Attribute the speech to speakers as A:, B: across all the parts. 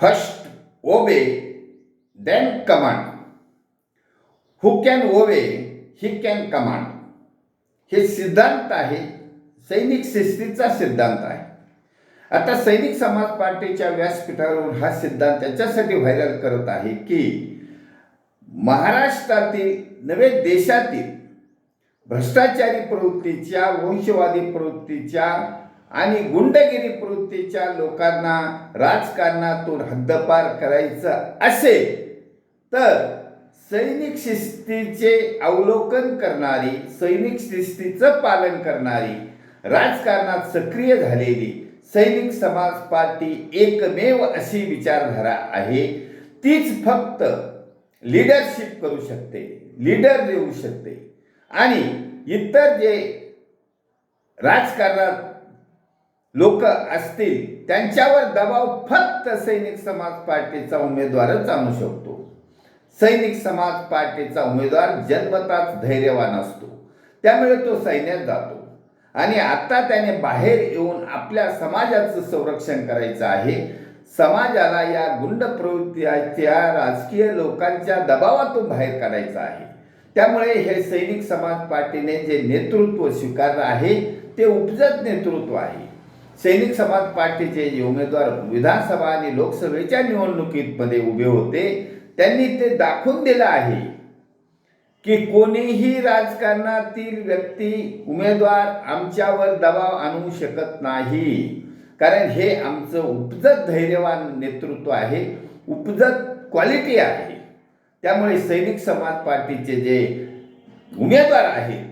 A: First ओबे then command who can ओबे he can command हे सिद्धांत आहे सैनिक शिस्तीचा सिद्धांत आहे. आता सैनिक समाज पार्टीच्या व्यासपीठावरून हा सिद्धांत त्याच्यासाठी व्हायरल करत आहे की महाराष्ट्रातील नवे देशातील भ्रष्टाचारी प्रवृत्तीच्या वंशवादी प्रवृत्तीच्या आणि गुंडगिरी प्रवृत्तीच्या लोकांना राजकारणातून हद्दपार करायचं असेल तर सैनिक शिस्तीचे अवलोकन करणारी सैनिक शिस्तीचं पालन करणारी राजकारणात सक्रिय झालेली सैनिक समाज पार्टी एकमेव अशी विचारधारा आहे. तीच फक्त लीडरशिप करू शकते लीडर देऊ शकते. आणि इतर जे राजकारणात लोक असतील त्यांच्यावर दबाव फक्त सैनिक समाज पार्टीचा उमेदवारच आणू शकतो. सैनिक समाज पार्टीचा उमेदवार जन्मताच धैर्यवान असतो. त्यामुळे तो सैन्यात जातो. आणि आता त्याने बाहेर येऊन आपल्या समाजाचं संरक्षण करायचं आहे. समाजाला या गुंड प्रवृत्तीच्या राजकीय लोकांच्या दबावातून बाहेर काढायचं आहे. त्यामुळे हे सैनिक समाज पार्टीने जे नेतृत्व स्वीकारलं आहे ते उपजत नेतृत्व आहे. सैनिक समाज पार्टीचे जे उमेदवार विधानसभा आणि लोकसभेच्या निवडणुकीमध्ये उभे होते त्यांनी ते दाखवून दिलं आहे की कोणीही राजकारणातील व्यक्ती उमेदवार आमच्यावर दबाव आणू शकत नाही. कारण हे आमचं उपजत धैर्यवान नेतृत्व आहे उपजत क्वालिटी आहे. त्यामुळे सैनिक समाज पार्टीचे जे उमेदवार आहेत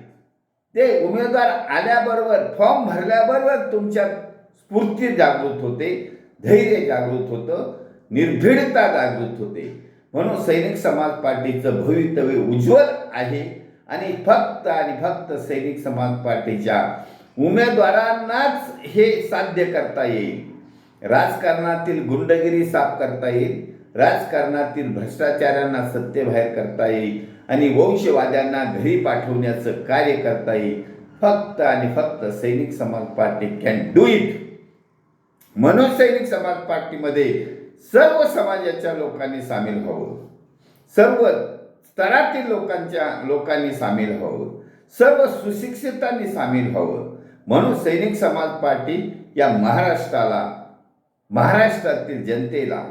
A: ते उमेदवार आल्याबरोबर फॉर्म भरल्याबरोबर तुमच्या स्फूर्ती जागृत होते धैर्य जागृत होतं निर्भीडता जागृत होते. म्हणून सैनिक समाज पार्टीचं भवितव्य उज्ज्वल आहे आणि फक्त आणि फक्त सैनिक समाज पार्टीच्या उमेदवारांनाच हे साध्य करता येईल. राजकारणातील गुंडगिरी साफ करता येईल राजकारणातील भ्रष्टाचारांना सत्तेबाहेर करता येईल आणि वंशवाद्यांना घरी पाठवण्याचं कार्य करता येईल. फक्त आणि फक्त Sainik Samaj party can do it म्हणून सैनिक समाज पार्टीमध्ये सर्व समाजाच्या लोकांनी सामील व्हावं. सर्व स्तरातील लोकांच्या लोकांनी सामील व्हावं. सर्व सुशिक्षितांनी सामील व्हावं. म्हणून सैनिक समाज पार्टी या महाराष्ट्राला महाराष्ट्रातील जनतेला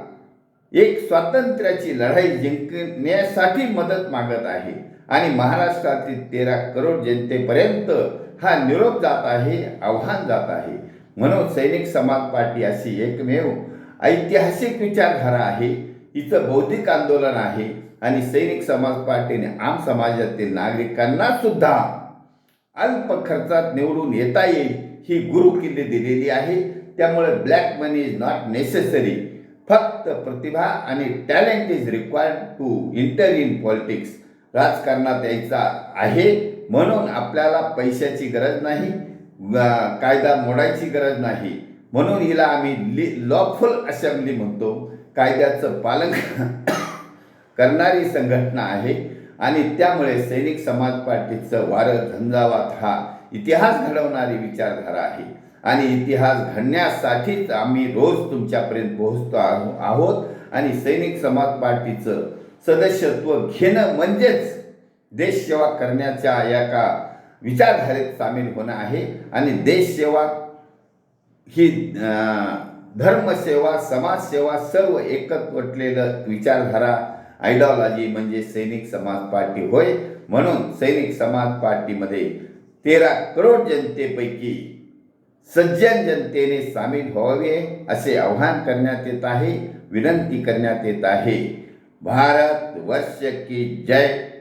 A: एक स्वातंत्र्याची लढाई जिंकण्यासाठी मदत मागत आहे आणि महाराष्ट्रातील तेरा करोड जनतेपर्यंत हा निरोप जात आहे आव्हान जात आहे. म्हणून सैनिक समाज पार्टी अशी एकमेव ऐतिहासिक विचारधारा आहे. हिचं बौद्धिक आंदोलन आहे आणि सैनिक समाज पार्टीने आम समाजातील नागरिकांना सुद्धा अल्प खर्चात निवडून येता येईल ही गुरु किल्ली दिलेली आहे. त्यामुळे black money is not necessary फक्त प्रतिभा आणि talent is required to enter in politics राजकारणात यायचा आहे. म्हणून आपल्याला पैशाची गरज नाही. कायदा मोडायची गरज नाही. म्हणून हिला आम्ही लॉफुल असेंब्ली म्हणतो. कायद्याचं पालन करणारी संघटना आहे. आणि त्यामुळे सैनिक समाज पार्टीचं वारं झंझावात हा इतिहास घडवणारी विचारधारा आहे. आणि इतिहास घडण्यासाठीच आम्ही रोज तुमच्यापर्यंत पोहोचतो आहो- आहोत. आणि सैनिक समाज पार्टीचं सदस्यत्व घेणं म्हणजेच देशसेवा करण्याच्या या का विचारधारेत सामील होणं आहे. आणि देशसेवा ही धर्मसेवा समाजसेवा सर्व एकत्वटलेलं विचारधारा आयडिओलॉजी म्हणजे सैनिक समाज पार्टी होय. म्हणून सैनिक समाज पार्टीमध्ये तेरा करोड जनतेपैकी सज्जन जनतेने सामील व्हावे असे आव्हान करण्यात येत आहे विनंती करण्यात येत आहे. भारत वर्ष की जय.